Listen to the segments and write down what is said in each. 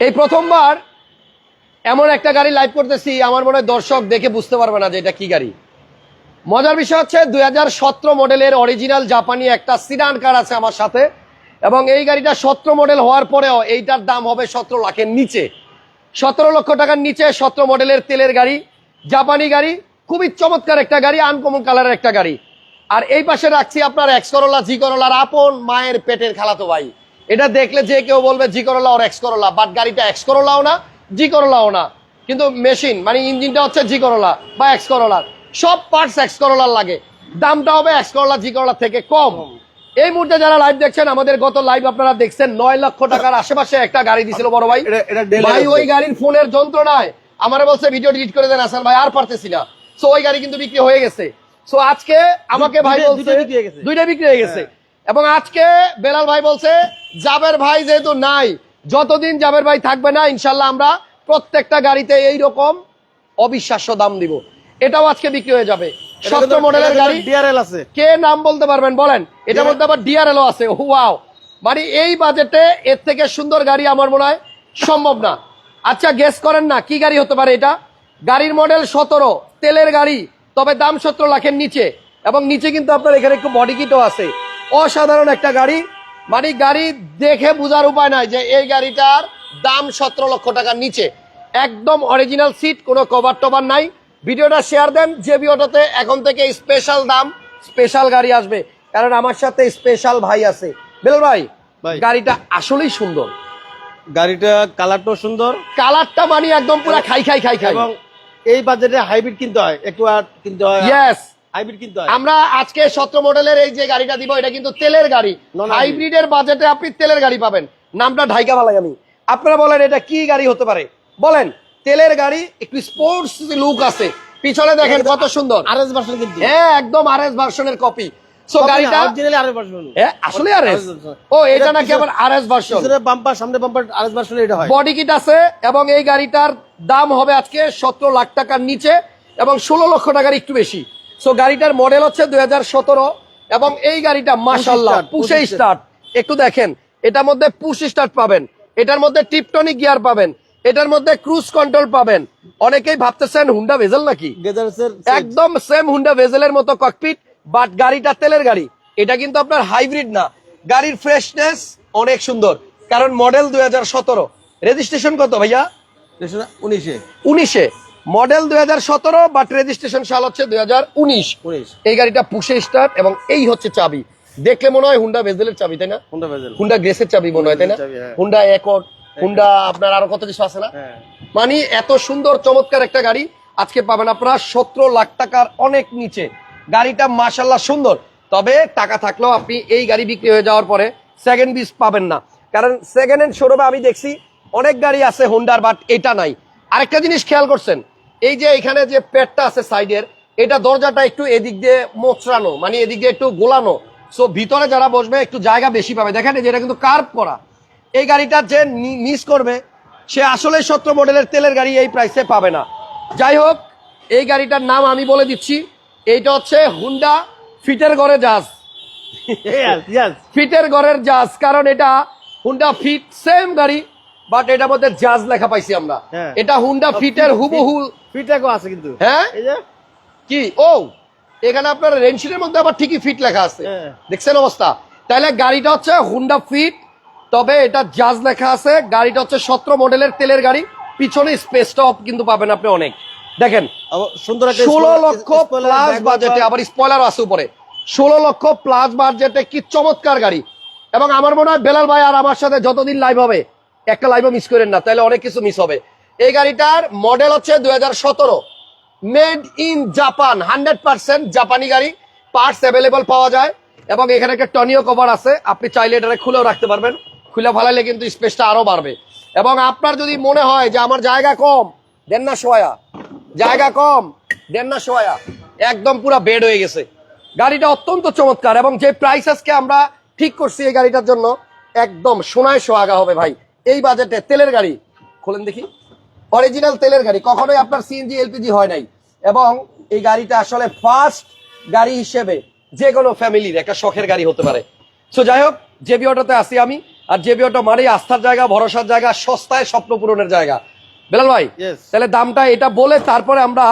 এই প্রথমবার এমন একটা গাড়ি লাইভ করতেছি, আমার মনে হয় দর্শক দেখে বুঝতে পারবে না যে এটা কি গাড়ি। মজার বিষয় হচ্ছে দুই হাজার সতেরো মডেলের অরিজিনাল জাপানি একটা সিডান কার আছে আমার সাথে, এবং এই গাড়িটা সতেরো মডেল হওয়ার পরেও এইটার দাম হবে সতেরো লাখের নিচে। সতেরো লক্ষ টাকার নিচে সতেরো মডেলের তেলের গাড়ি, জাপানি গাড়ি, খুবই চমৎকার একটা গাড়ি আনকমন কালারের একটা গাড়ি। আর এই পাশে রাখছি আপনার এক্স করোলা জি করোলার আপন মায়ের পেটের খালাতো ভাই। এটা দেখলে যে কেউ বলবে জি করোলা ওর এক্স করোলা। বাট গাড়িটা এক্স করোলাও না জি করোলাও না। কিন্তু মেশিন মানে ইঞ্জিনটা হচ্ছে জি করোলা বা এক্স করোলার। সব পার্টস এক্স করোলার লাগে। দামটা হবে এক্স করোলা জি করোলা থেকে কম। এই মুহূর্তে যারা লাইভ দেখছেন আমাদের গত লাইভ আপনারা দেখছেন নয় লক্ষ টাকার আশেপাশে একটা গাড়ি দিছিল বড় ভাই। ভাই ওই গাড়ির ফোনের যন্ত্রণায় আমার বলছে ভিডিও ডিলিট করে দেন আসান ভাই আর পারতেছি না। সো ওই গাড়ি কিন্তু বিক্রি হয়ে গেছে। সো আজকে আমাকে ভাই দুইটা- বলছে দুইটা বিক্রি হয়ে গেছে। এবং আজকে বেলাল ভাই বলছে জাবের ভাই যেহেতু নাই যতদিন জাবের ভাই থাকবে না ইনশাল্লাহ আমরা প্রত্যেকটা গাড়িতে এই রকম অবিশ্বাস্য দাম দিব। এটাও আজকে বিক্রি হয়ে যাবে। সত্তর মডেলের গাড়ি। ডিআরএল আছে। কে নাম বলতে পারবেন বলেন? এটার মধ্যে আবার ডিআরএলও আছে। ওয়াও। মানে এই বাজেটে এর থেকে সুন্দর গাড়ি আমার মনে হয় সম্ভব না। আচ্ছা গেস করেন না কি গাড়ি হতে পারে এটা? গাড়ির মডেল সতেরো তেলের গাড়ি তবে দাম সতেরো লাখের নিচে। এবং নিচে কিন্তু আপনার এখানে একটু বডি কিটও আছে। অসাধারণ একটা গাড়ি। মানে গাড়ি দেখে বোঝার উপায় নাই যে এই গাড়িটার দাম সতেরো লক্ষ টাকার নিচে। একদম অরিজিনাল সিট কোনো কভার টভার নাই। ভিডিওটা শেয়ার দেন যে ভিডিওটাতে এখন থেকে স্পেশাল দাম স্পেশাল গাড়ি আসবে। কারণ আমার সাথে স্পেশাল ভাই আছে। বেলাল ভাই ভাই। গাড়িটা আসলেই সুন্দর। গাড়িটা কালারটাও সুন্দর। কালারটা মানে একদম পুরো খাই খাই খাই খাই। এবং এই বাজেটে হাইব্রিড কিনতে হয় একটু আর কিনতে হয়। ইয়েস হাইব্রিড কিনতে হয় আমরা আজকে সতেরো মডেলের এই যে গাড়িটা দিব এটা কিন্তু তেলের গাড়ি। হাইব্রিডের বাজেটে আপনি তেলের গাড়ি পাবেন। নামটা ঢাইকা ভালাই আমি। আপনারা বলেন এটা কি গাড়ি হতে পারে? বলেন তেলের গাড়ি একটু স্পোর্টস লুক আছে। পিছনে দেখেন কত সুন্দর। আরএস ভার্সন কিন্তু। হ্যাঁ একদম আরএস ভার্সনের কপি সো গাড়িটা অরিজিনালি আরএস ভার্সন হ্যাঁ আসলে আরএস RS ও এটা নাকি আবার আরএস ভার্সন পিছনে বাম্পার সামনে বাম্পার আরএস ভার্সন এটা হয়। বডি কিট আছে এবং এই গাড়িটার দাম হবে আজকে সতেরো লাখ টাকার নিচে এবং ষোলো লক্ষ টাকার একটু বেশি। সো গাড়িটার মডেল হচ্ছে দু হাজার সতেরো এবং এই গাড়িটা মাসাল্লাহ পুষে স্টার্ট একটু দেখেন এটার মধ্যে পুশ স্টার্ট পাবেন এটার মধ্যে টিপটনিক গিয়ার পাবেন এটার মধ্যে ক্রুজ কন্ট্রোল পাবেন। অনেকেই ভাবতেছেন হুন্ডা ভেজেল নাকি? একদম সেম হুন্ডা ভেজেলের মতো ককপিট বাট গাড়িটা তেলের গাড়ি। এটা কিন্তু আপনার হাইব্রিড না। গাড়ির ফ্রেশনেস অনেক সুন্দর। কারণ মডেল দুই হাজার সতেরো। রেজিস্ট্রেশন কত ভাইয়া? উনিশে। উনিশে। মডেল দুই হাজার সতেরো বাট রেজিস্ট্রেশন সাল হচ্ছে দুই হাজার উনিশ। উনিশ। এই গাড়িটা পুষে স্টার্ট এবং এই হচ্ছে চাবি। দেখলে মনে হয় হুন্ডা ভেজেলের চাবি তাই না? হুন্ডা গ্রেসের চাবি মনে হয় তাই না। হুন্ডা একট হুন্ডা আপনার আরও কত কিছু আছে না? হ্যাঁ। মানে এত সুন্দর চমৎকার একটা গাড়ি। আজকে পাবেন আপনারা সতেরো লাখ টাকার অনেক নিচে। গাড়িটা মাসাল্লাহ সুন্দর। তবে টাকা থাকলেও আপনি এই গাড়ি বিক্রি হয়ে যাওয়ার পরে সেকেন্ড বিস পাবেন না। কারণ সেকেন্ড হ্যান্ড শোরুমে আমি দেখছি অনেক গাড়ি আছে হোন্ডার বাট এটা নাই। আরেকটা জিনিস খেয়াল করছেন এই যে এখানে যে পেটটা আছে সাইডের এটা দরজাটা একটু এদিক দিয়ে মোচড়ানো মানে এদিক দিয়ে একটু গোলানো। সো ভিতরে যারা বসবে একটু জায়গা বেশি পাবে। দেখেন এই যে এটা কিন্তু কার্ভ করা। এই গাড়িটা যে মিস করবে সে আসলে সত্তর মডেলের তেলের গাড়ি এই প্রাইসে পাবে না। যাই হোক এই গাড়িটার নাম আমি বলে দিচ্ছি। এইটা হচ্ছে হুন্ডা ফিটের ঘরে জাজ। ফিটের ঘরের জাজ কারণ এটা হুন্ডা ফিট সেম গাড়ি। বাট এটার মধ্যে জাজ লেখা পাইছি আমরা। হ্যাঁ। এটা হুন্ডা ফিটের হুবহু ফিটাকও আছে কিন্তু। হ্যাঁ? এই যে। কি? ও! এখানে আপনার রেনশিটের মধ্যে আবার ঠিকই ফিট লেখা আছে। হ্যাঁ। দেখছেন অবস্থা? তাহলে গাড়িটা হচ্ছে হুন্ডা ফিট তবে এটা জাজ লেখা আছে। গাড়িটা হচ্ছে সতেরো মডেলের তেলের গাড়ি। পিছনে স্পেসটাও কিন্তু পাবেন আপনি অনেক। দেখেন সুন্দর একটা ষোলো লক্ষ প্লাস বাজেটে আবার স্পয়লার আছে উপরে। ষোলো লক্ষ প্লাস বাজেটে কি চমৎকার গাড়ি। এবং আমার মনে হয় বেলাল ভাই আর আমার সাথে যতদিন লাইভ হবে একটা লাইভও মিস করেন না, তাহলে অনেক কিছু মিস হবে। এই গাড়িটার মডেল হচ্ছে দুই হাজার সতেরো। Made in Japan hundred percent জাপানি গাড়ি পার্টস অ্যাভেলেবল পাওয়া যায়। এবং এখানে একটা টনিও কভার আছে, আপনি চাইলে এটারে খুলেও রাখতে পারবেন। খুলে ফেলাইলে কিন্তু স্পেসটা আরও বাড়বে। এবং আপনার যদি মনে হয় যে আমার জায়গা কম, দেন না সোয়া জায়গা কম, দেন না সোয়া একদম পুরা বেড হয়ে গেছে। গাড়িটা অত্যন্ত চমৎকার এবং যে প্রাইস আজকে আমরা ঠিক করছি এই গাড়িটার জন্য, একদম সোনায় সোহাগা হবে ভাই। এই বাজেটে তেলের গাড়ি। খোলেন দেখি। অরিজিনাল তেলের গাড়ি। কখনোই আপনার সিএনজি এলপিজি হয় নাই। এবং এই গাড়িটা আসলে ফার্স্ট গাড়ি হিসেবে যে কোনো ফ্যামিলির একটা শখের গাড়ি হতে পারে। সো যাই হোক যে বিওটাতে আসি আমি। আর জেবি অটো মানেই আস্থার জায়গা ভরসার জায়গা সস্তায় স্বপ্ন পূরণের জায়গা। বেলাল ভাই তাহলে দামটা এটা বলে তারপরে আমরা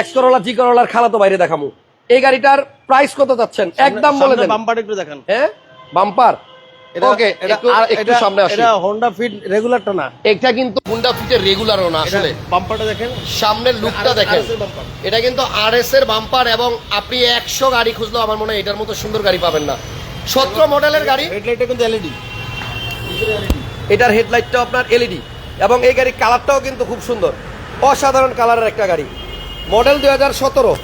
এক্স করোলা জি করোলার খালা তো বাইরে দেখাবো এই গাড়িটার প্রাইস কত চাচ্ছেন? একদম বলে দেন। বাম্পার একটু দেখান। হ্যাঁ? বাম্পার একটু আর একটু এটা- সামনে আসি। এটা হোন্ডা ফিট রেগুলারটা না। এটা কিন্তু হুন্ডা ফিটের রেগুলারও না আসলে। বাম্পারটা দেখেন। সামনের লুকটা দেখেন। RS এর bumper। এটা কিন্তু আর এস এর বাম্পার এবং আপনি একশো গাড়ি খুঁজলেও আমার মনে হয় এটার মতো সুন্দর গাড়ি পাবেন না। সতেরো মডেলের গাড়ি। হেডলাইটটা কিন্তু এলইডি এটার হেডলাইটটা আপনার এলইডি এবং এই গাড়ির কালারটাও কিন্তু খুব সুন্দর। অসাধারণ কালারের একটা গাড়ি। মডেল দুই হাজার সতেরো।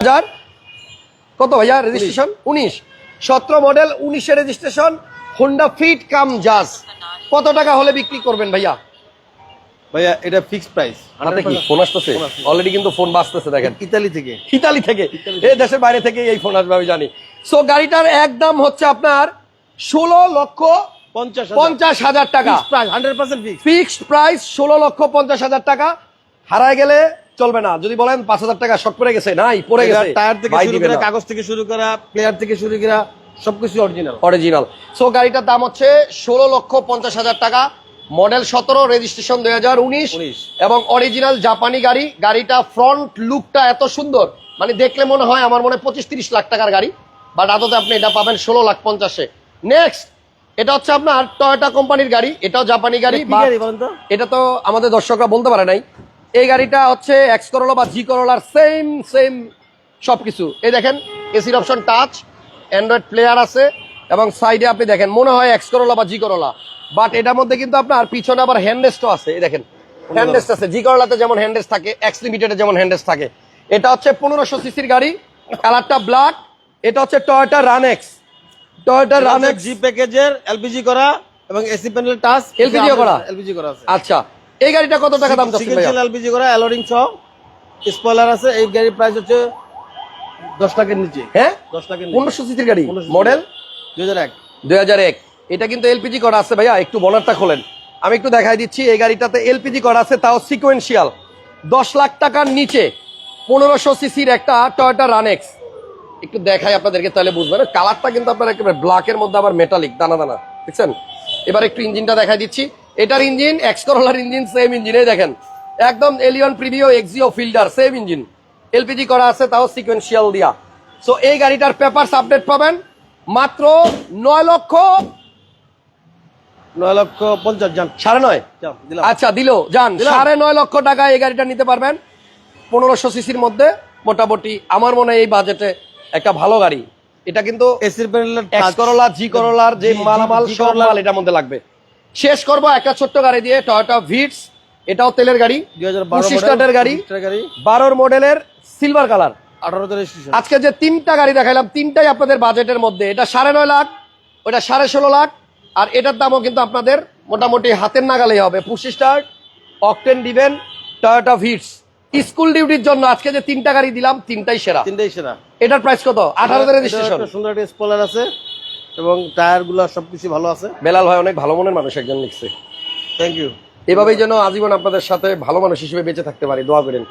হাজার কত ভাইয়া রেজিস্ট্রেশন উনিশ। সতেরো মডেল উনিশে রেজিস্ট্রেশন হোন্ডা ফিট কাম জাজ কত টাকা হলে বিক্রি করবেন ভাইয়া? ভাইয়া এটা ফিক্সড প্রাইস হাতে কি ফোন আসতেছে? অলরেডি কিন্তু ফোন বাজতেছে দেখেন। ইতালি থেকে। ইতালি থেকে। এই দেশের বাইরে থেকে এই ফোন আসবে আমি জানি। সো গাড়িটার একদম হচ্ছে আপনার ষোলো লক্ষ পঞ্চাশ পঞ্চাশ হাজার টাকা। হান্ড্রেড পার্সেন্ট ফিক্সড প্রাইস ষোলো লক্ষ পঞ্চাশ হাজার টাকা। হারায় গেলে চলবে না। যদি বলেন পাঁচ হাজার টাকা শর্ট পড়ে গেছে নাই পড়ে গেছে। টায়ার থেকে শুরু করে কাগজ থেকে শুরু করা প্লেয়ার থেকে শুরু করা সবকিছু অরিজিনাল অরিজিনাল সো গাড়িটার দাম হচ্ছে ষোলো লক্ষ পঞ্চাশ হাজার টাকা। মডেল সতেরো রেজিস্ট্রেশন দুই হাজার উনিশ। এবং অরিজিনাল জাপানি গাড়ি। গাড়িটা ফ্রন্ট লুকটা এত সুন্দর। মানে দেখলে মনে হয় আমার মনে হয় পঁচিশ তিরিশ লাখ টাকার গাড়ি। বাট আদতে আপনি এটা পাবেন ষোলো লাখ পঞ্চাশে। নেক্সট এটা হচ্ছে আপনার টয়োটা কোম্পানির গাড়ি। এটাও জাপানি গাড়ি এটা তো আমাদের দর্শকরা বলতে পারে নাই। এই গাড়িটা হচ্ছে এক্স করোলা বা জি করোলার সেম সেম সবকিছু। এই দেখেন এসির অপশন টাচ অ্যান্ড্রয়েড প্লেয়ার আছে এবং সাইডে আপনি দেখেন মনে হয় এক্স করোলা বা জি করোলা বাট এটার মধ্যে কিন্তু আপনার পিছনে আবার হ্যান্ডেস্টও আছে এই দেখেন। হ্যান্ডেস্ট আছে জি করোলাতে যেমন হ্যান্ডেস্ট থাকে এক্স লিমিটেডে যেমন হ্যান্ডেস্ট থাকে। এটা হচ্ছে পনেরোশো সিসির গাড়ি কালারটা ব্ল্যাক এটা হচ্ছে Toyota Runx Toyota Runx G প্যাকেজের এলপিজি করা এবং এসি প্যানেল টাচ করা? এলপিজি করা আছে। আচ্ছা এই গাড়িটা কত টাকা দাম? সিকেন্সিয়াল এলপিজি করা অ্যালোরিং সহ। স্পয়লার আছে এই গাড়ির প্রাইস হচ্ছে দশ লাখের নিচে। হ্যাঁ? দশ লাখের নিচে। পনেরোশো সিসির গাড়ি? মডেল? দুই হাজার এক। দুই হাজার এক। এটা কিন্তু এলপিজি করা আছে ভাইয়া একটু বনারটা খোলেন। আমি একটু দেখাই দিচ্ছি এই গাড়িটাতে এলপিজি করা আছে তাও সিকোয়েন্সিয়াল দশ লাখ টাকার নিচে পনেরোশো সিসির একটা টয়োটা রানেক্স একটু দেখাই আপনাদেরকে তাহলে বুঝবেন। কালারটা কিন্তু আপনার একেবারে ব্ল্যাকের মধ্যে আবার মেটালিক দানা দানা। দেখছেন? এবার একটু ইঞ্জিনটা দেখাই দিচ্ছি। এটার ইঞ্জিন এক্সকরোলার ইঞ্জিন সেম ইঞ্জিনে দেখেন। একদম Allion Premio Axio Fielder same engine. LPG করা আছে তাও সিকোয়েন্সিয়াল দিয়া। সো এই গাড়িটার পেপারস আপডেট পাবেন। মাত্র নয় লক্ষ নয় লক্ষ পঞ্চাশ জন সাড়ে নয়? আচ্ছা দিল যান। সাড়ে নয় লক্ষ টাকা এই গাড়িটা নিতে পারবেন। পনেরোশো সিসির মধ্যে মোটামুটি আমার মনে হয় এই বাজেটে একটা ভালো গাড়ি। এটা কিন্তু এসির প্যানেলের করোলা জি করোলার যে মালামাল সব মাল এটার মধ্যে লাগবে। শেষ করব একটা ছোট্ট গাড়ি দিয়ে টয়োটা ভিটস এটাও তেলের গাড়ি পঁচিশ গাড়ি বারোর মডেলের সিলভার কালার আজকে যে তিনটা গাড়ি দেখাইলাম তিনটাই আপনাদের বাজেটের মধ্যে। এটা সাড়ে নয় লাখ ওটা সাড়ে ষোলো লাখ আর এটার দামও কিন্তু আপনাদের মোটামুটি হাতের নাগালেই হবে। পুশি স্টার্ট অকটেন দিবেন টয়োটা ভিটস স্কুল ডিউটির জন্য আজকে যে তিনটা গাড়ি দিলাম তিনটাই সেরা। তিনটাই সেরা। এটার প্রাইস কত? আঠারো রেজিস্ট্রেশন সুন্দর একটা স্পয়লার আছে। এবং টায়ারগুলো সবকিছু ভালো আছে। বেলাল ভাই অনেক ভালো মনের মানুষ একজন লিখছে। থ্যাংক ইউ এভাবেই যেন আজীবন আপনাদের সাথে ভালো মানুষ হিসেবে বেঁচে থাকতে পারি দোয়া করেন।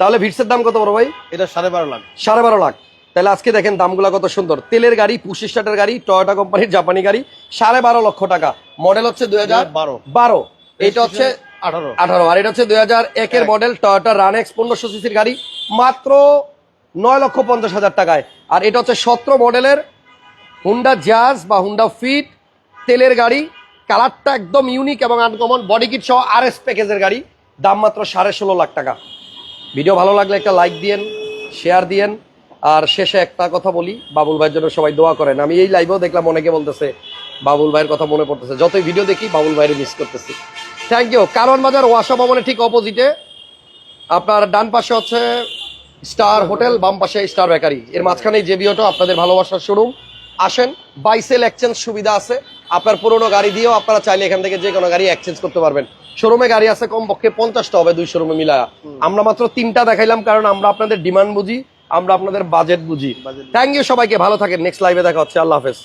তাহলে ভিটসের দাম কত বড় ভাই? এটা সাড়ে বারো লাখ। সাড়ে বারো লাখ। তাহলে আজকে দেখেন দামগুলো কত সুন্দর। তেলের গাড়ি পুশি স্টার্টের গাড়ি টয়োটা কোম্পানির জাপানি গাড়ি সাড়ে বারো লক্ষ টাকা। মডেল হচ্ছে দুই হাজার 2012 বারো। এটা হচ্ছে আঠারো। আঠারো। আর এটা হচ্ছে দুই হাজার একের এক। মডেল টয়োটা রানেক্স পনেরোশো সিসির গাড়ি মাত্র নয় লক্ষ পঞ্চাশ হাজার টাকায়। আর এটা হচ্ছে সতেরো মডেলের হুন্ডা জাজ বা হুন্ডা ফিট তেলের গাড়ি, কালারটা একদম ইউনিক এবং আনকমন বডি কিট সহ আর এস প্যাকেজের গাড়ি, দাম মাত্র সাড়ে ষোলো লাখ টাকা। ভিডিও ভালো লাগলে একটা লাইক দিয়েন শেয়ার দিয়েন, আর শেষে একটা কথা বলি, বাবুল ভাইয়ের জন্য সবাই দোয়া করেন। আমি এই লাইভেও দেখলাম অনেকে বলতেছে, বাবুল ভাইয়ের কথা মনে পড়তেছে। যতই ভিডিও দেখি, বাবুল ভাইয়ের মিস করতেছি। থ্যাংক ইউ কারণ বাজার ওয়াসা ভবনের ঠিক অপোজিটে আপনার ডান পাশে হচ্ছে স্টার হোটেল বাম পাশে স্টার বেকারি এর মাঝখানে জেবিওটো আপনাদের ভালোবাসার শোরুম আসেন বাইসেল এক্সচেঞ্জ সুবিধা আছে। আপনার পুরোনো গাড়ি দিয়েও আপনারা চাইলে এখান থেকে যে কোনো গাড়ি এক্সচেঞ্জ করতে পারবেন। শোরুমে গাড়ি আছে কমপক্ষে পঞ্চাশটা হবে দুই শোরুমে মিলায়া। আমরা মাত্র তিনটা দেখাইলাম কারণ আমরা আপনাদের ডিমান্ড বুঝি আমরা আপনাদের বাজেট বুঝি। থ্যাংক ইউ সবাইকে ভালো থাকেন। নেক্সট লাইভে দেখা হচ্ছে। আল্লাহ হাফেজ।